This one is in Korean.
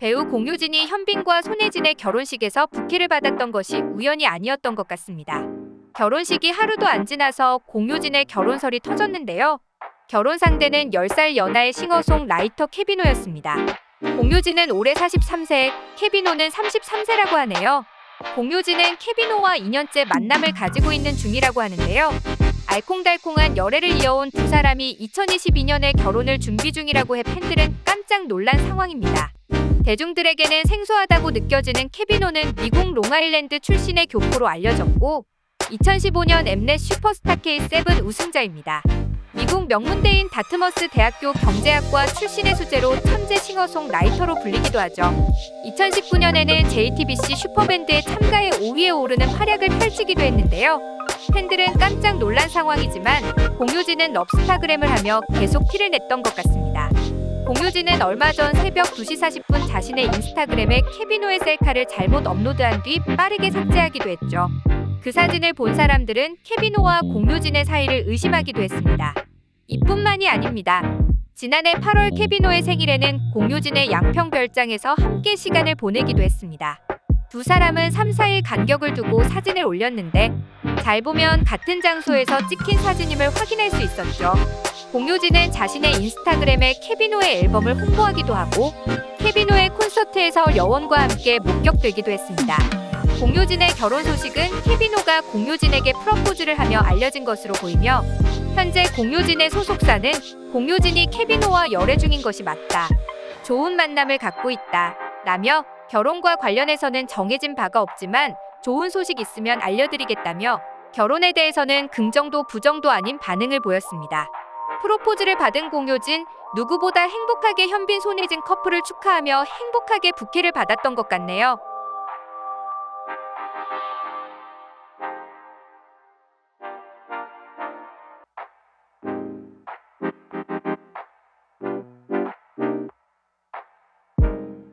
배우 공효진이 현빈과 손예진의 결혼식에서 부케를 받았던 것이 우연이 아니었던 것 같습니다. 결혼식이 하루도 안 지나서 공효진의 결혼설이 터졌는데요. 결혼 상대는 10살 연하의 싱어송 라이터 케비노였습니다. 공효진은 올해 43세, 케비노는 33세라고 하네요. 공효진은 케비노와 2년째 만남을 가지고 있는 중이라고 하는데요. 알콩달콩한 열애를 이어온 두 사람이 2022년에 결혼을 준비 중이라고 해 팬들은 깜짝 놀란 상황입니다. 대중들에게는 생소하다고 느껴지는 케비노는 미국 롱아일랜드 출신의 교포로 알려졌고 2015년 엠넷 슈퍼스타 K7 우승자입니다. 미국 명문대인 다트머스 대학교 경제학과 출신의 소재로 천재 싱어송 라이터로 불리기도 하죠. 2019년에는 JTBC 슈퍼밴드의 참가에 5위에 오르는 활약을 펼치기도 했는데요. 팬들은 깜짝 놀란 상황이지만 공효진은 럽스타그램을 하며 계속 티를 냈던 것 같습니다. 공효진은 얼마 전 새벽 2시 40분 자신의 인스타그램에 케비노의 셀카를 잘못 업로드한 뒤 빠르게 삭제하기도 했죠. 그 사진을 본 사람들은 케비노와 공효진의 사이를 의심하기도 했습니다. 이뿐만이 아닙니다. 지난해 8월 케비노의 생일에는 공효진의 양평 별장에서 함께 시간을 보내기도 했습니다. 두 사람은 3, 4일 간격을 두고 사진을 올렸는데 잘 보면 같은 장소에서 찍힌 사진임을 확인할 수 있었죠. 공효진은 자신의 인스타그램에 케비노의 앨범을 홍보하기도 하고 케비노의 콘서트에서 여원과 함께 목격되기도 했습니다. 공효진의 결혼 소식은 케비노가 공효진에게 프러포즈를 하며 알려진 것으로 보이며 현재 공효진의 소속사는 공효진이 케비노와 열애 중인 것이 맞다. 좋은 만남을 갖고 있다. 라며 결혼과 관련해서는 정해진 바가 없지만 좋은 소식 있으면 알려드리겠다며 결혼에 대해서는 긍정도 부정도 아닌 반응을 보였습니다. 프로포즈를 받은 공효진 누구보다 행복하게 현빈 손예진 커플을 축하하며 행복하게 부케를 받았던 것 같네요.